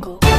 jungle.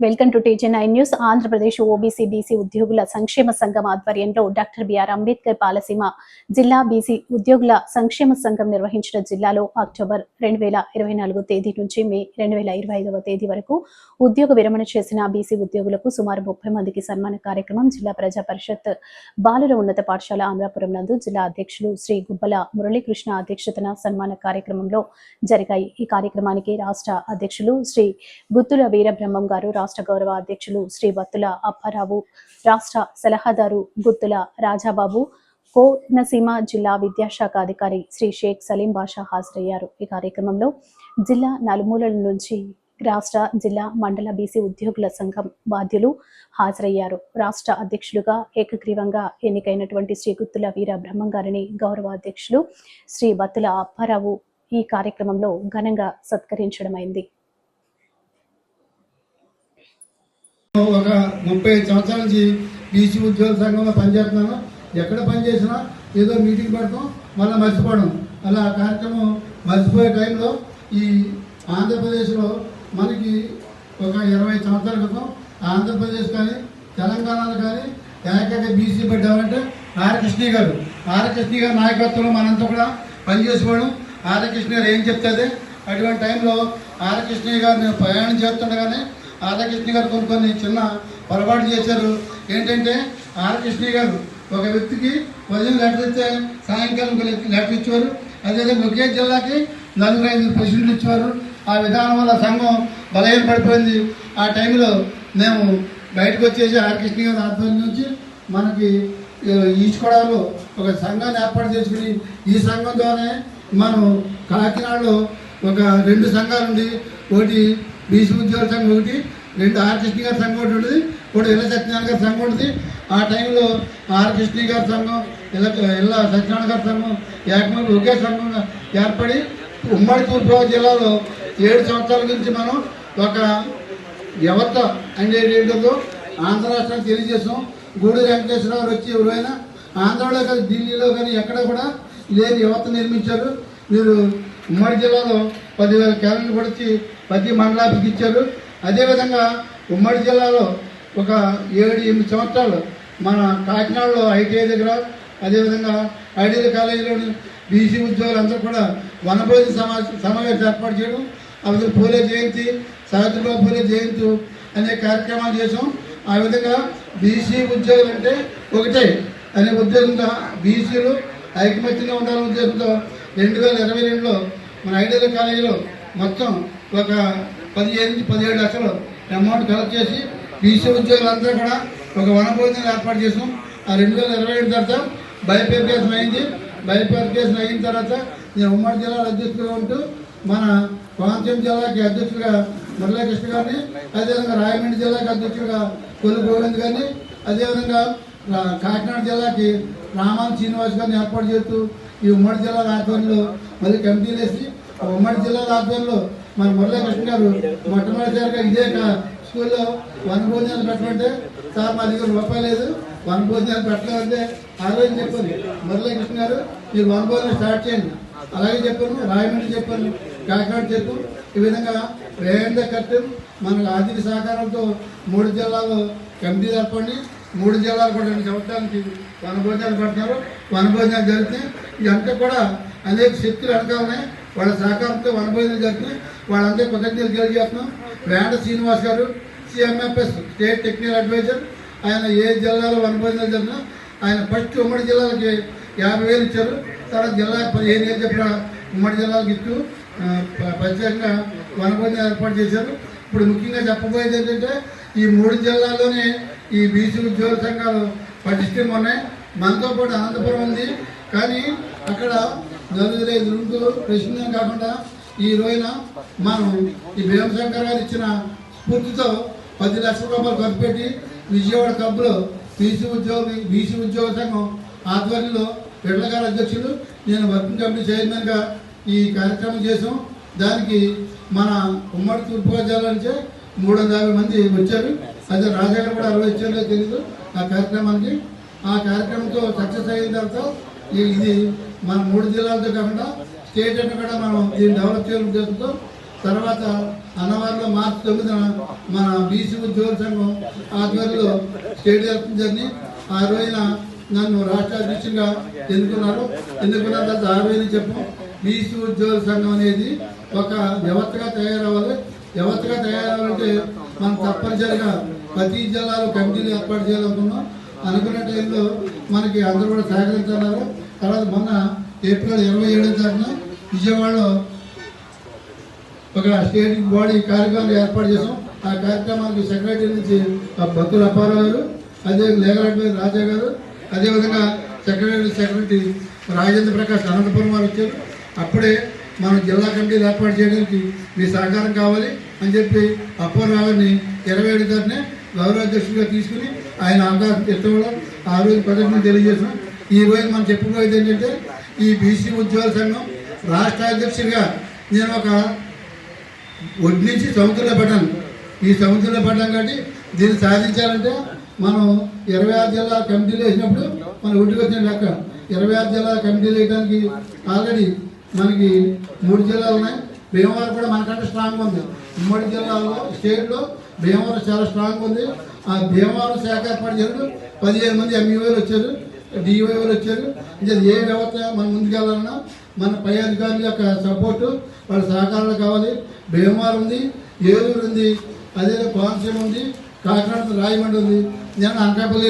Welcome to TG nine news. Andhra Pradesh OBC BC ఉద్యోగుల సంక్షేమ సంఘం ఆధ్వర్యంలో డాక్టర్ బిఆర్ అంబేద్కర్ పాలసీమ జిల్లా బీసీ ఉద్యోగుల సంక్షేమ సంఘం నిర్వహించిన జిల్లాలో అక్టోబర్ రెండు వేల ఇరవై నాలుగు తేదీ నుంచి మే రెండు వేల ఇరవై ఐదవ తేదీ వరకు ఉద్యోగ విరమణ చేసిన బీసీ ఉద్యోగులకు సుమారు ముప్పై మందికి సన్మాన కార్యక్రమం జిల్లా ప్రజా పరిషత్ బాలుర ఉన్నత పాఠశాల అమలాపురం నందు జిల్లా అధ్యక్షులు శ్రీ గుబ్బల మురళీకృష్ణ అధ్యక్షతన సన్మాన కార్యక్రమంలో జరిగాయి. ఈ కార్యక్రమానికి రాష్ట్ర అధ్యక్షులు శ్రీ గుత్తుల వీరబ్రహ్మం గారు రాష్ట్ర గౌరవ అధ్యక్షులు శ్రీ బత్తుల అప్పారావు రాష్ట్ర సలహాదారు గుత్తుల రాజాబాబు కోనసీమ జిల్లా విద్యాశాఖ అధికారి శ్రీ షేక్ సలీం బాషా హాజరయ్యారు. ఈ కార్యక్రమంలో జిల్లా నలుమూలల నుంచి రాష్ట్ర జిల్లా మండల బీసీ ఉద్యోగుల సంఘం బాధ్యులు హాజరయ్యారు. రాష్ట్ర అధ్యక్షులుగా ఏకగ్రీవంగా ఎన్నికైనటువంటి శ్రీ గుత్తుల వీర బ్రహ్మంగారిని గౌరవ అధ్యక్షులు శ్రీ బత్తుల అప్పారావు ఈ కార్యక్రమంలో ఘనంగా సత్కరించడమైంది. ఒక ముప్పై ఐదు సంవత్సరాల నుంచి బీసీ ఉద్యోగ సంఘంలో పనిచేస్తున్నాను. ఎక్కడ పనిచేసినా ఏదో మీటింగ్ పెడతాం మళ్ళీ మర్చిపోవడం. అలా ఆ కార్యక్రమం మర్చిపోయే టైంలో ఈ ఆంధ్రప్రదేశ్లో మనకి ఒక ఇరవై సంవత్సరాల క్రితం ఆంధ్రప్రదేశ్ కానీ తెలంగాణలో కానీ ఏకైక బీసీ పెట్టామంటే ఆరకృష్ణ గారు. ఆర్కృష్ణ గారు నాయకత్వంలో మనంతా కూడా పనిచేసుకోవడం. ఆరకృష్ణ గారు ఏం చెప్తుంది అటువంటి టైంలో ఆర్కృష్ణ గారు నేను ప్రయాణం చేస్తుండగానే రాధాకృష్ణ గారు కొన్ని కొన్ని చిన్న పొరపాటు చేశారు. ఏంటంటే ఆరకృష్ణ గారు ఒక వ్యక్తికి ఉదయం లెటర్ ఇస్తే సాయంకాలం ఒక లెటర్ ఇచ్చేవారు. అదేవిధంగా ఒకే జిల్లాకి నలుగురు ఐదు ప్రెసిడెంట్లు ఇచ్చేవారు. ఆ విధానం వల్ల సంఘం బలహీన పడిపోయింది. ఆ టైంలో మేము బయటకు వచ్చేసి ఆర్కృష్ణ గారి ఆధ్వర్యం నుంచి మనకి ఈచుకోవడంలో ఒక సంఘాన్ని ఏర్పాటు చేసుకుని ఈ సంఘం ద్వారానే మనం కాకినాడలో ఒక రెండు సంఘాలు ఉండి ఒకటి బీసీ ఉద్యోగుల సంఘం ఒకటి రెండు ఆర్ కృష్ణ గారి సంఘం ఒకటి ఉంటుంది ఒకటి ఇళ్ళ సత్యనారాయణ గారి సంఘం ఉంటుంది. ఆ టైంలో ఆర్ కృష్ణ గారి సంఘం ఇళ్ళ ఇళ్ళ సత్యనారాయణ గారి సంఘం ఏకమంది ఒకే సంఘం ఏర్పడి ఉమ్మడి తూర్పుగోదావరి జిల్లాలో ఏడు సంవత్సరాల నుంచి మనం ఒక వ్యవస్థ అంటే ఏంటో ఆంధ్ర రాష్ట్రానికి తెలియజేసాం గూడూరు వెంకటేశ్వరరావు వచ్చి ఎవరైనా ఆంధ్రలో కానీ ఢిల్లీలో కానీ ఎక్కడ కూడా లేని యువత నిర్మించారు. మీరు ఉమ్మడి జిల్లాలో పదివేల క్యాలెండర్ పడిచి ప్రతి మండలానికి ఇచ్చారు. అదేవిధంగా ఉమ్మడి జిల్లాలో ఒక ఏడు ఎనిమిది సంవత్సరాలు మన కాకినాడలో ఐటీఐ దగ్గర అదేవిధంగా ఐడియల్ కాలేజీలోని బీసీ ఉద్యోగులందరూ కూడా వనభోజన సమా సమావేశం ఏర్పాటు చేయడం అవి పూలే జయంతి సావిత్రిబాబు పూలే జయంతి అనే కార్యక్రమాలు చేసాం ఆ విధంగా బీసీ ఉద్యోగులు అంటే ఒకటే అనే ఉద్యోగంతో బీసీలు ఐకమత్యంగా ఉండాలనే ఉద్దేశంతో రెండు వేల ఇరవై రెండులో మన ఐడియల్ కాలేజీలో మొత్తం ఒక పదిహేను నుంచి పదిహేడు లక్షలు అమౌంట్ కలెక్ట్ చేసి బీసీ ఉద్యోగులందరూ కూడా ఒక వనభోజనం ఏర్పాటు చేసాం. ఆ రెండు వేల ఇరవై ఏడు తర్వాత బైపేపేషన్ అయింది. బైపేపేషన్ అయిన తర్వాత నేను ఉమ్మడి జిల్లా అధ్యక్షుడిగా ఉంటూ మన కోనసీమ జిల్లాకి అధ్యక్షుడిగా మురళీకృష్ణ గారిని అదేవిధంగా రాయమండ్రి జిల్లాకి అధ్యక్షుడిగా కొల్లు గోవింద్ గారిని అదేవిధంగా కాకినాడ జిల్లాకి రామాన్ శ్రీనివాస్ గారిని ఏర్పాటు చేస్తూ ఈ ఉమ్మడి జిల్లా ఆధ్వర్యంలో మళ్ళీ కమిటీలు వేసి ఉమ్మడి జిల్లా ఆధ్వర్యంలో మన మురళీకృష్ణ గారు మొట్టమొదటిసారిగా ఇదే కా- స్కూల్లో వన భోజనాలు పెట్టమంటే సార్ మా దగ్గర రూపాయలు లేదు వన భోజనాలు పెట్టలేదంటే ఆ రోజు చెప్పాను మురళీకృష్ణ గారు. మీరు వన భోజనం స్టార్ట్ చేయండి. అలాగే చెప్పాను రాయమండ్రి చెప్పాను కాకినాడ చెప్పు ఈ విధంగా వేయంద కట్టు మనకు ఆర్థిక సహకారంతో మూడు జిల్లాలో కమిటీ ఏర్పడి మూడు జిల్లాలు కూడా రెండు సంవత్సరానికి వనభోజనాలు పడుతున్నారు. వనభోజనాలు జరిగితే ఇదంతా కూడా అనేక శక్తులు వెనకాలనే వాళ్ళ సహకారంతో వనభోజనాలు జరుగుతున్నాయి. వాళ్ళందరూ కృతజ్ఞతలు తెలియజేస్తున్నాం. వేండ శ్రీనివాస్ గారు సిఎంఎఫ్ఎస్ స్టేట్ టెక్నికల్ అడ్వైజర్. ఆయన ఏ జిల్లాలో వనభోజనాలు జరిగినా ఆయన ఫస్ట్ ఉమ్మడి జిల్లాలకి యాభై వేలు ఇచ్చారు. తర్వాత జిల్లా పదిహేను ఏళ్ళు చెప్పిన ఉమ్మడి జిల్లాలకు ఇస్తూ ప్రత్యేకంగా వనభోజనం ఏర్పాటు చేశారు. ఇప్పుడు ముఖ్యంగా చెప్పబోయేది ఏంటంటే ఈ మూడు జిల్లాల్లోనే ఈ బీసీ ఉద్యోగ సంఘాలు పటిష్టం ఉన్నాయి. మనతో పాటు అనంతపురం ఉంది. కానీ అక్కడ నలుగురు ఐదు ప్రశ్న కాకుండా ఈ రోజున మనం ఈ భీమశంకర్ గారు ఇచ్చిన స్ఫూర్తితో పది లక్షల రూపాయలు ఖర్చు పెట్టి విజయవాడ క్లబ్లో బీసీ ఉద్యోగ బీసీ ఉద్యోగ సంఘం ఆధ్వర్యంలో బిడ్ల అధ్యక్షుడు అధ్యక్షులు నేను వర్కింగ్ కమిటీ చైర్మన్గా ఈ కార్యక్రమం చేసాం దానికి మన ఉమ్మడి తూర్పుగోదావరి జిల్లా నుంచే మూడు వందల యాభై మంది వచ్చారు. అదే రాజాగారు కూడా అరవై ఇచ్చారో తెలియదు ఆ కార్యక్రమానికి. ఆ కార్యక్రమంతో సక్సెస్ అయిన తర్వాత ఇది మన మూడు జిల్లాలతో కాకుండా స్టేట్ అంటే కూడా మనం దీన్ని డెవలప్ చేయాలని ఉద్దేశంతో తర్వాత అన్నవారిలో మార్చి తొమ్మిదిన మన బీసీ ఉద్యోగుల సంఘం ఆధ్వర్యంలో స్టేట్ వెళ్తుందని ఆ రోజున నన్ను రాష్ట్ర అధ్యక్షుడిగా ఎన్నుకున్నారు. ఎన్నుకున్న తర్వాత ఆ రోజున చెప్పు బీసీ ఉద్యోగుల సంఘం అనేది ఒక వ్యవస్థగా తయారవ్వాలి. వ్యవస్థగా తయారవ్వాలంటే మనం తప్పనిసరిగా ప్రతి జిల్లాలో కమిటీలు ఏర్పాటు చేయాలనుకున్నాం. అనుకున్న టైంలో మనకి అందరూ కూడా సహకరించారు తర్వాత మొన్న ఏప్రిల్ ఇరవై ఏడో తారీఖున విజయవాడలో ఒక స్టేట్ బాడీ కార్యక్రమాలు ఏర్పాటు చేసాం ఆ కార్యక్రమానికి సెక్రటరీ నుంచి భక్తులు అప్పారావు గారు అదే లేఖరాజు రాజా గారు అదేవిధంగా సెక్రటరీ సెక్రటరీ రాజేంద్ర ప్రకాష్ అనంతపురం వారు వచ్చారు. అప్పుడే మనం జిల్లా కమిటీలు ఏర్పాటు చేయడానికి మీ సహకారం కావాలి అని చెప్పి అప్పారావు గారిని ఇరవై ఏడు తారీఖునే గౌరవ అధ్యక్షుడిగా తీసుకుని ఆయన అవకాశం ఇష్టం ఆ రోజు ప్రజలకు తెలియజేసాం ఈ రోజు మనం చెప్పుకోయేది ఏంటంటే ఈ బీసీ ఉద్యోగ సంఘం రాష్ట్ర అధ్యక్షుడిగా నేను ఒక వడ్డించి సముద్రంలో పడ్డాను. ఈ సముద్రంలో పడ్డాం కాబట్టి దీన్ని సాధించాలంటే మనం ఇరవై ఆరు జిల్లా కమిటీలు వేసినప్పుడు మన ఒడ్డుకు వచ్చిన లెక్క ఇరవై ఆరు జిల్లా కమిటీలు వేయడానికి ఆల్రెడీ మనకి మూడు జిల్లాలు ఉన్నాయి. భీమవరం కూడా మనకంటే స్ట్రాంగ్ ఉంది. ఉమ్మడి జిల్లాలో స్టేట్లో భీమవరం చాలా స్ట్రాంగ్ ఉంది. ఆ భీమవరం శాఖ ఏర్పాటు చేయడం పదిహేను మంది ఎంఈఓలు వచ్చారు. డిఓలు వచ్చారు. ఇంకా ఏ వ్యవస్థ మనం ముందుకెళ్ళాలన్నా మన పై అధికారుల యొక్క సపోర్టు వాళ్ళ సహకారాలు కావాలి. భీమవరం ఉంది ఏలూరు ఉంది అదే కోనసీమ ఉంది కాకినాడ రాయమండ్రి ఉంది. నేను అనకాపల్లి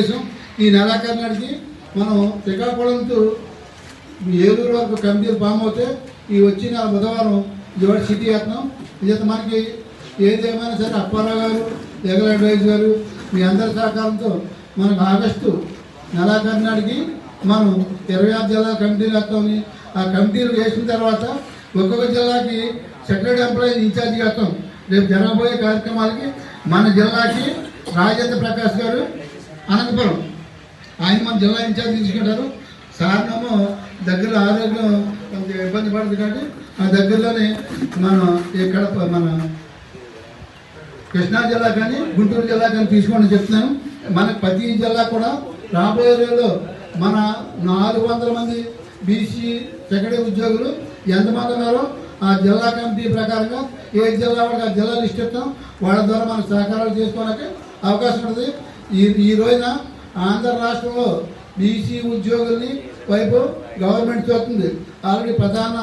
ఈ నెలాఖరు నాటికి మనం శ్రీకాకుళంతో ఏలూరు వరకు కమిటీలు ఫామ్ అవుతే ఈ వచ్చిన బుధవారం విజయవాడ సిటీ వేస్తున్నాం. ఇది మనకి ఏదేమైనా సరే అప్పారావు గారు జగన్ అడ్వైజ్ గారు మీ అందరి సహకారంతో మనకు ఆగస్టు నెలాఖరు నాటికి మనం ఇరవై ఆరు జిల్లా కమిటీలు వేస్తామని ఆ కమిటీలు వేసిన తర్వాత ఒక్కొక్క జిల్లాకి సెక్రటరీ ఎంప్లాయీ ఇన్ఛార్జ్ వేస్తాం రేపు జరగబోయే కార్యక్రమాలకి మన జిల్లాకి రాజేంద్ర ప్రకాష్ గారు అనంతపురం. ఆయన మన జిల్లా ఇన్ఛార్జ్ తీసుకుంటారు. సారణము దగ్గర ఆరోగ్యం కొంచెం ఇబ్బంది పడుతుంది కాబట్టి ఆ దగ్గరలోనే మనం ఇక్కడ మన కృష్ణా జిల్లా కానీ గుంటూరు జిల్లా కానీ తీసుకోండి చెప్తున్నాను. మన ప్రతి జిల్లా కూడా రాబోయే రోజుల్లో మన నాలుగు వందల మంది బీసీ సెక్రటరీ ఉద్యోగులు ఎంతమంది ఉన్నారో ఆ జిల్లా కమిటీ ప్రకారంగా ఏ జిల్లా వాళ్ళకి ఆ జిల్లా లిస్ట్ ఇస్తాం. వాళ్ళ ద్వారా మన సహకారాలు చేసుకోవడానికి అవకాశం ఉంటుంది. ఈ ఈ రోజున ఆంధ్ర రాష్ట్రంలో బీసీ ఉద్యోగుల్ని వైపు గవర్నమెంట్ చూస్తుంది ఆల్రెడీ ప్రధాన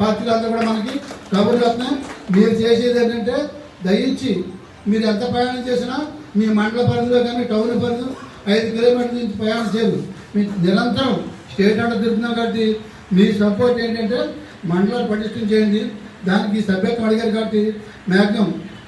పార్టీలు అంతా కూడా మనకి కబుర్లు వస్తున్నాయి. మీరు చేసేది ఏంటంటే దయించి మీరు ఎంత ప్రయాణం చేసినా మీ మండల పరిధిలో కానీ టౌన్ పరిధిలో ఐదు కిలోమీటర్ల నుంచి ప్రయాణం చేయరు. మీకు నిరంతరం స్టేట్ అంటే తిరుగుతున్నాం కాబట్టి మీ సపోర్ట్ ఏంటంటే మండలాలు పటిష్టం చేయండి. దానికి సభ్యత్వం అడిగారు కాబట్టి మ్యాక్సిమం